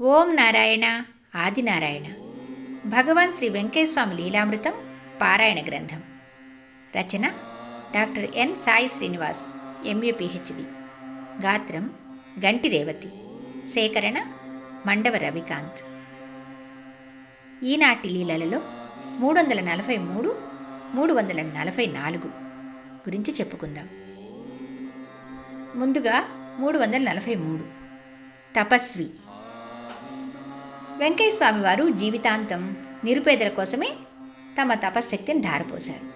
ఓం నారాయణ ఆదినారాయణ. భగవాన్ శ్రీ వెంకటేశ్వామి లీలామృతం పారాయణ గ్రంథం. రచన doctor N Sai Srinivas MA PhD గాత్రం గంటి రేవతి. సేకరణ మండవ రవికాంత్. ఈనాటి లీలలలో మూడు వందల నలభై మూడు మూడు వందల నలభై నాలుగు గురించి చెప్పుకుందాం. ముందుగా మూడు వందల నలభై మూడు. తపస్వి. వెంకయ్య స్వామి వారు జీవితాంతం నిరుపేదల కోసమే తమ తపశ్శక్తిని ధారపోశారు.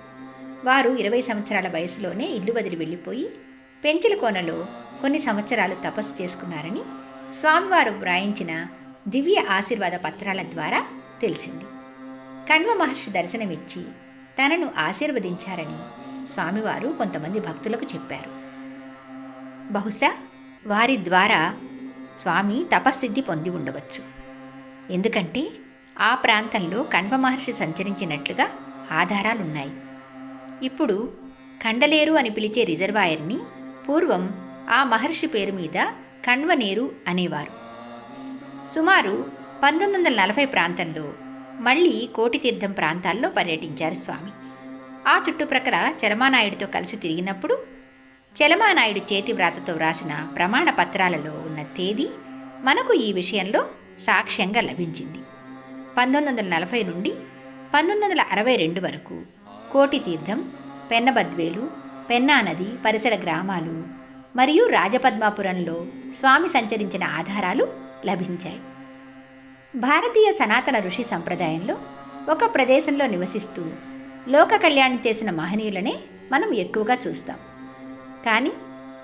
వారు ఇరవై సంవత్సరాల వయసులోనే ఇల్లు వదిలి వెళ్ళిపోయి పెంచుల కోనలో కొన్ని సంవత్సరాలు తపస్సు చేసుకున్నారని స్వామివారు వ్రాయించిన దివ్య ఆశీర్వాద పత్రాల ద్వారా తెలిసింది. కణ్వ మహర్షి దర్శనమిచ్చి తనను ఆశీర్వదించారని స్వామివారు కొంతమంది భక్తులకు చెప్పారు. బహుశా వారి ద్వారా స్వామి తపస్సిద్ధి పొంది ఉండవచ్చు. ఎందుకంటే ఆ ప్రాంతంలో కణ్వ మహర్షి సంచరించినట్లుగా ఆధారాలున్నాయి. ఇప్పుడు కండలేరు అని పిలిచే రిజర్వాయర్ని పూర్వం ఆ మహర్షి పేరు మీద కణ్వనేరు అనేవారు. సుమారు పంతొమ్మిది వందల నలభై ప్రాంతంలో మళ్ళీ కోటితీర్థం ప్రాంతాల్లో పర్యటించారు స్వామి. ఆ చుట్టుప్రక్కల చలమానాయుడితో కలిసి తిరిగినప్పుడు చలమానాయుడు చేతి వ్రాతతో వ్రాసిన ప్రమాణ పత్రాలలో ఉన్న తేదీ మనకు ఈ విషయంలో సాక్ష్యంగా లభించింది. పంతొమ్మిది వందల నలభై నుండి పంతొమ్మిది వందల అరవై రెండు వరకు కోటి తీర్థం పెన్నబద్వేలు పెన్నా నది పరిసర గ్రామాలు మరియు రాజపద్మాపురంలో స్వామి సంచరించిన ఆధారాలు లభించాయి. భారతీయ సనాతన ఋషి సంప్రదాయంలో ఒక ప్రదేశంలో నివసిస్తూ లోక కళ్యాణం చేసిన మహనీయులనే మనం ఎక్కువగా చూస్తాం. కానీ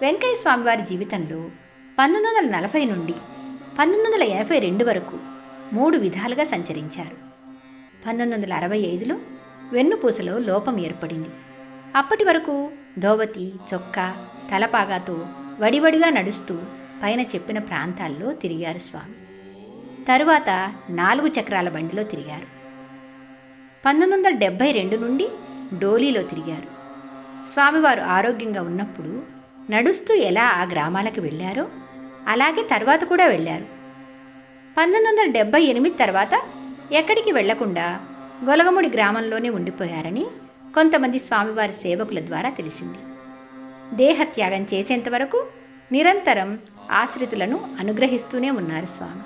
వెంకయ్య స్వామివారి జీవితంలో పంతొమ్మిది వందల నలభై నుండి పంతొమ్మిది వందల యాభై రెండు వరకు మూడు విధాలుగా సంచరించారు. పంతొమ్మిది వందల అరవై ఐదులో వెన్నుపూసలో లోపం ఏర్పడింది. అప్పటి వరకు ధోవతి చొక్కా తలపాగాతో వడివడిగా నడుస్తూ పైన చెప్పిన ప్రాంతాల్లో తిరిగారు స్వామి. తరువాత నాలుగు చక్రాల బండిలో తిరిగారు. పంతొమ్మిది వందల డెబ్భై రెండు నుండి డోలీలో తిరిగారు. స్వామివారు ఆరోగ్యంగా ఉన్నప్పుడు నడుస్తూ ఎలా ఆ గ్రామాలకు వెళ్ళారో అలాగే తర్వాత కూడా వెళ్ళారు. పంతొమ్మిది వందల డెబ్భై ఎనిమిది తర్వాత ఎక్కడికి వెళ్ళకుండా గొలగముడి గ్రామంలోనే ఉండిపోయారని కొంతమంది స్వామివారి సేవకుల ద్వారా తెలిసింది. దేహత్యాగం చేసేంత వరకు నిరంతరం ఆశ్రితులను అనుగ్రహిస్తూనే ఉన్నారు స్వామి.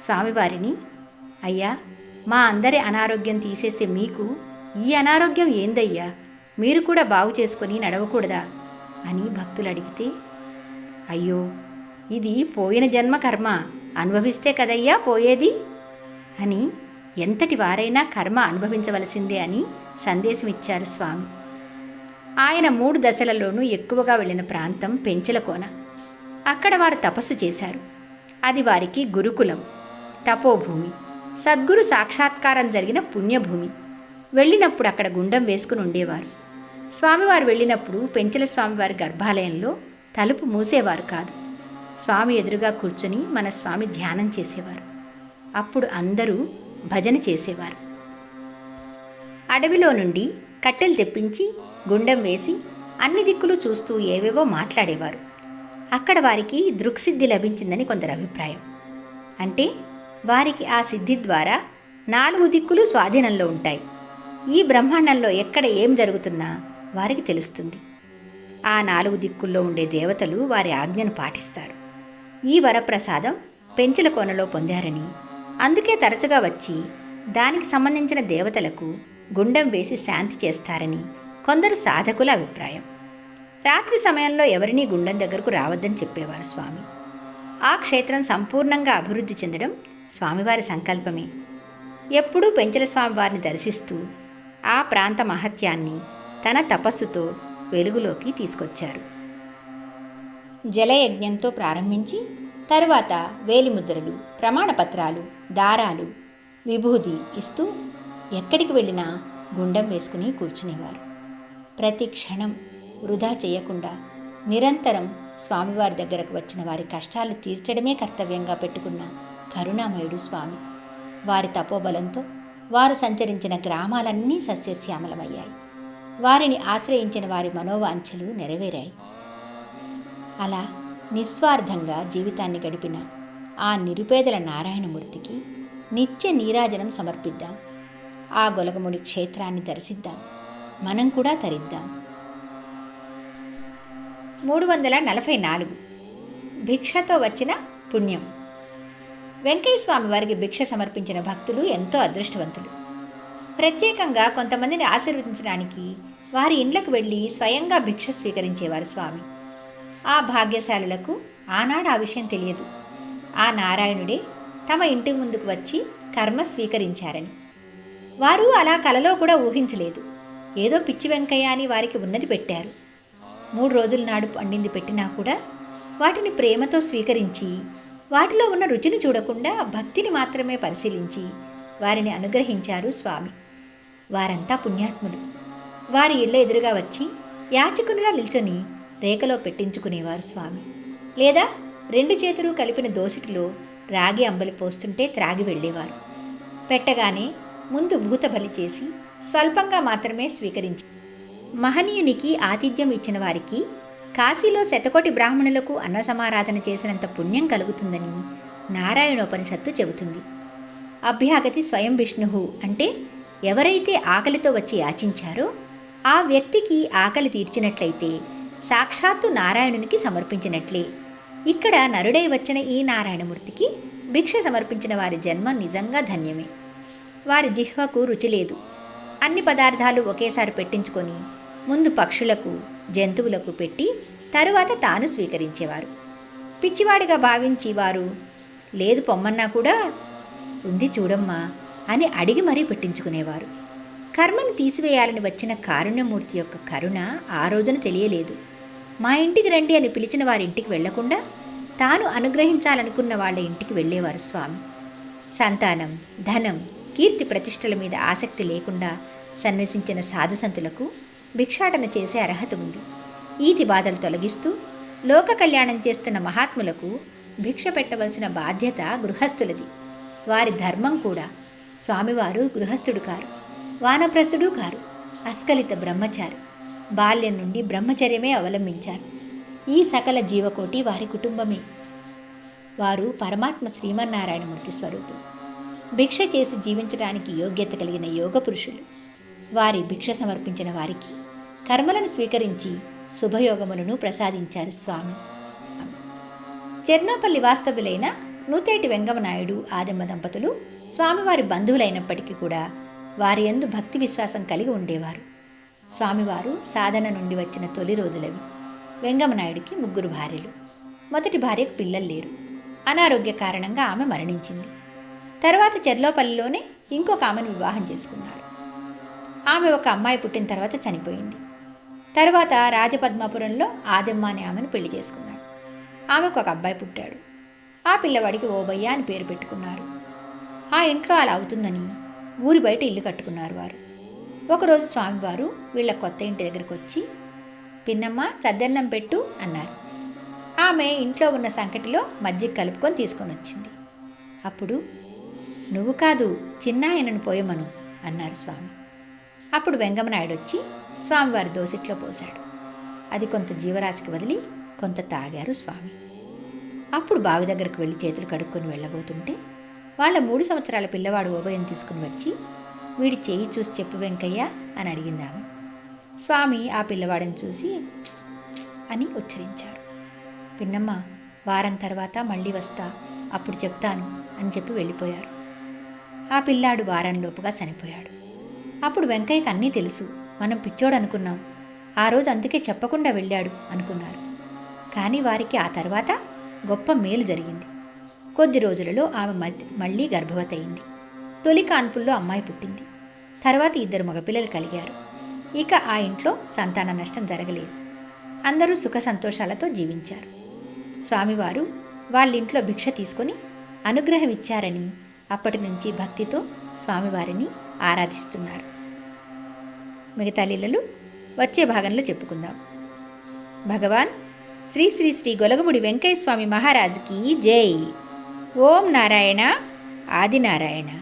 స్వామివారిని అయ్యా మా అందరి అనారోగ్యం తీసేసే మీకు ఈ అనారోగ్యం ఏందయ్యా? మీరు కూడా బాగు చేసుకొని నడవకూడదా? అని భక్తులు అడిగితే అయ్యో ఇది పోయిన జన్మ కర్మ. అనుభవిస్తే కదయ్యా పోయేది? అని ఎంతటి వారైనా కర్మ అనుభవించవలసిందే అని సందేశం ఇచ్చారు స్వామి. ఆయన మూడు దశలలోనూ ఎక్కువగా వెళ్ళిన ప్రాంతం పెంచలకోన అక్కడ వారు తపస్సు చేశారు. అది వారికి గురుకులం తపోభూమి సద్గురు సాక్షాత్కారం జరిగిన పుణ్యభూమి. వెళ్ళినప్పుడు అక్కడ గుండం వేసుకుని ఉండేవారు. స్వామివారు వెళ్ళినప్పుడు పెంచల స్వామివారి గర్భాలయంలో తలుపు మూసేవారు కాదు. స్వామి ఎదురుగా కూర్చొని మన స్వామి ధ్యానం చేసేవారు. అప్పుడు అందరూ భజన చేసేవారు. అడవిలో నుండి కట్టెలు తెప్పించి గుండం వేసి అన్ని దిక్కులు చూస్తూ ఏవేవో మాట్లాడేవారు. అక్కడ వారికి దృక్సిద్ధి లభించిందని కొందరు అభిప్రాయం. అంటే వారికి ఆ సిద్ధి ద్వారా నాలుగు దిక్కులు స్వాధీనంలో ఉంటాయి. ఈ బ్రహ్మాండంలో ఎక్కడ ఏం జరుగుతున్నా వారికి తెలుస్తుంది. ఆ నాలుగు దిక్కుల్లో ఉండే దేవతలు వారి ఆజ్ఞను పాటిస్తారు. ఈ వరప్రసాదం పెంచల కోనలో పొందారని. అందుకే తరచుగా వచ్చి దానికి సంబంధించిన దేవతలకు గుండం వేసి శాంతి చేస్తారని కొందరు సాధకుల అభిప్రాయం. రాత్రి సమయంలో ఎవరినీ గుండం దగ్గరకు రావద్దని చెప్పేవారు స్వామి. ఆ క్షేత్రం సంపూర్ణంగా అభివృద్ధి చెందడం స్వామివారి సంకల్పమే. ఎప్పుడూ పెంచల స్వామివారిని దర్శిస్తూ ఆ ప్రాంత మహత్యాన్ని తన తపస్సుతో వెలుగులోకి తీసుకొచ్చారు. జలయజ్ఞంతో ప్రారంభించి తరువాత వేలిముద్రలు ప్రమాణపత్రాలు దారాలు విభూది ఇస్తూ ఎక్కడికి వెళ్ళినా గుండం వేసుకుని కూర్చునేవారు. ప్రతి క్షణం వృధా చేయకుండా నిరంతరం స్వామివారి దగ్గరకు వచ్చిన వారి కష్టాలు తీర్చడమే కర్తవ్యంగా పెట్టుకున్న కరుణామయుడు స్వామి. వారి తపోబలంతో వారు సంచరించిన గ్రామాలన్నీ సస్యశ్యామలమయ్యాయి. వారిని ఆశ్రయించిన వారి మనోవాంఛలు నెరవేరాయి. అలా నిస్వార్థంగా జీవితాన్ని గడిపిన ఆ నిరుపేదల నారాయణమూర్తికి నిత్య నీరాజనం సమర్పిద్దాం. ఆ గొలగముడి క్షేత్రాన్ని దర్శిద్దాం. మనం కూడా తరిద్దాం. మూడు వందల నలభై నాలుగు. భిక్షతో వచ్చిన పుణ్యం. వెంకయ్య స్వామి వారికి భిక్ష సమర్పించిన భక్తులు ఎంతో అదృష్టవంతులు. ప్రత్యేకంగా కొంతమందిని ఆశీర్వదించడానికి వారి ఇండ్లకు వెళ్ళి స్వయంగా భిక్ష స్వీకరించేవారు స్వామి. ఆ భాగ్యశాలులకు ఆనాడు ఆ విషయం తెలియదు. ఆ నారాయణుడే తమ ఇంటి ముందుకు వచ్చి కర్మ స్వీకరించారని. వారు అలా కలలో కూడా ఊహించలేదు. ఏదో పిచ్చి వెంకయ్య అని వారికి ఉన్నది పెట్టారు. మూడు రోజుల నాడు పండింది పెట్టినా కూడా వాటిని ప్రేమతో స్వీకరించి వాటిలో ఉన్న రుచిని చూడకుండా భక్తిని మాత్రమే పరిశీలించి వారిని అనుగ్రహించారు స్వామి. వారంతా పుణ్యాత్ములు. వారి ఇళ్ళ ఎదురుగా వచ్చి యాచకునిలా నిల్చొని రేఖలో పెట్టించుకునేవారు స్వామి. లేదా రెండు చేతులు కలిపిన దోసిటిలో రాగి అంబలి పోస్తుంటే త్రాగి వెళ్ళేవారు. పెట్టగానే ముందు భూతబలి చేసి స్వల్పంగా మాత్రమే స్వీకరించి మహనీయునికి ఆతిథ్యం ఇచ్చిన వారికి కాశీలో శతకోటి బ్రాహ్మణులకు అన్న సమారాధన చేసినంత పుణ్యం కలుగుతుందని నారాయణోపనిషత్తు చెబుతుంది. అభ్యాగతి స్వయం విష్ణు అంటే ఎవరైతే ఆకలితో వచ్చి యాచించారో ఆ వ్యక్తికి ఆకలి తీర్చినట్లయితే సాక్షాత్తు నారాయణునికి సమర్పించినట్లే. ఇక్కడ నరుడై వచ్చిన ఈ నారాయణమూర్తికి భిక్ష సమర్పించిన వారి జన్మ నిజంగా ధన్యమే. వారి జిహ్వకు రుచి లేదు. అన్ని పదార్థాలు ఒకేసారి పెట్టించుకొని ముందు పక్షులకు జంతువులకు పెట్టి తరువాత తాను స్వీకరించేవారు. పిచ్చివాడిగా భావించి వారు లేదు పొమ్మన్నా కూడా ఉంది చూడమ్మా అని అడిగి మరీ పెట్టించుకునేవారు. కర్మను తీసివేయాలని వచ్చిన కారుణ్యమూర్తి యొక్క కరుణ ఆ రోజున తెలియలేదు. మా ఇంటికి రండి అని పిలిచిన వారి ఇంటికి వెళ్ళకుండా తాను అనుగ్రహించాలనుకున్న వాళ్ళ ఇంటికి వెళ్ళేవారు స్వామి. సంతానం ధనం కీర్తి ప్రతిష్టల మీద ఆసక్తి లేకుండా సన్యసించిన సాధుసంతులకు భిక్షాటన చేసే అర్హత ఉంది. ఈతి బాధలు తొలగిస్తూ లోక కళ్యాణం చేస్తున్న మహాత్ములకు భిక్ష పెట్టవలసిన బాధ్యత గృహస్థులది. వారి ధర్మం కూడా స్వామివారు గృహస్థుడు కారు వానప్రస్థుడు కారు అస్కలిత బ్రహ్మచారి. బాల్యం నుండి బ్రహ్మచర్యమే అవలంబించారు. ఈ సకల జీవకోటి వారి కుటుంబమే. వారు పరమాత్మ శ్రీమన్నారాయణమూర్తి స్వరూపులు. భిక్ష చేసి జీవించడానికి యోగ్యత కలిగిన యోగ పురుషులు. వారి భిక్ష సమర్పించిన వారికి కర్మలను స్వీకరించి శుభయోగములను ప్రసాదించారు స్వామి. చెర్నోపల్లి వాస్తవులైన నూతేటి వెంగమనాయుడు ఆదిమ్మ దంపతులు స్వామివారి బంధువులైనప్పటికీ కూడా వారి యందు భక్తి విశ్వాసం కలిగి ఉండేవారు. స్వామివారు సాధన నుండి వచ్చిన తొలి రోజులవి. వెంగమనాయుడికి ముగ్గురు భార్యలు. మొదటి భార్యకు పిల్లలు లేరు. అనారోగ్య కారణంగా ఆమె మరణించింది. తర్వాత చెర్లోపల్లిలోనే ఇంకొక ఆమెను వివాహం చేసుకున్నారు. ఆమె ఒక అమ్మాయి పుట్టిన తర్వాత చనిపోయింది. తర్వాత రాజపద్మాపురంలో ఆదమ్మ అనే ఆమెను పెళ్ళి చేసుకున్నాడు. ఆమెకు ఒక అబ్బాయి పుట్టాడు. ఆ పిల్లవాడికి ఓబయ్య అని పేరు పెట్టుకున్నారు. ఆ ఇంట్లో అలా అవుతుందని ఊరి బయట ఇల్లు కట్టుకున్నారు వారు. ఒకరోజు స్వామివారు వీళ్ళ కొత్త ఇంటి దగ్గరికి వచ్చి పిన్నమ్మ చద్దన్నం పెట్టు అన్నారు. ఆమె ఇంట్లో ఉన్న సంకటిలో మజ్జిగ కలుపుకొని తీసుకొని వచ్చింది. అప్పుడు నువ్వు కాదు చిన్నాయనను పోయమను అన్నారు స్వామి. అప్పుడు వెంగమనాయుడు వచ్చి స్వామివారి దోసిట్లో పోశాడు. అది కొంత జీవరాశికి వదిలి కొంత తాగారు స్వామి. అప్పుడు బావి దగ్గరకు వెళ్ళి చేతులు కడుక్కొని వెళ్ళబోతుంటే వాళ్ళ మూడు సంవత్సరాల పిల్లవాడు ఓబయం తీసుకుని వచ్చి వీడి చేయి చూసి చెప్పు వెంకయ్య అని అడిగింది ఆమె స్వామి ఆ పిల్లవాడిని చూసి అని ఉచ్చరించారు. పిన్నమ్మ వారం తర్వాత మళ్ళీ వస్తా అప్పుడు చెప్తాను అని చెప్పి వెళ్ళిపోయారు. ఆ పిల్లాడు వారంలోపుగా చనిపోయాడు. అప్పుడు వెంకయ్యకి అన్నీ తెలుసు. మనం పిచ్చోడు అనుకున్నాం ఆ రోజు అందుకే చెప్పకుండా వెళ్ళాడు అనుకున్నారు. కానీ వారికి ఆ తర్వాత గొప్ప మేలు జరిగింది. కొద్ది రోజులలో ఆమె మళ్ళీ గర్భవతి అయింది తొలి కాన్పుల్లో అమ్మాయి పుట్టింది. తర్వాత ఇద్దరు మగపిల్లలు కలిగారు. ఇక ఆ ఇంట్లో సంతాన నష్టం జరగలేదు. అందరూ సుఖ సంతోషాలతో జీవించారు. స్వామివారు వాళ్ళ ఇంట్లో భిక్ష తీసుకొని అనుగ్రహం ఇచ్చారని అప్పటి నుంచి భక్తితో స్వామివారిని ఆరాధిస్తున్నారు. మిగతా లీలలు వచ్చే భాగంలో చెప్పుకుందాం. భగవాన్ శ్రీ శ్రీ శ్రీ గొలగముడి వెంకయ్య స్వామి మహారాజుకి జై. ఓం నారాయణ ఆదినారాయణ.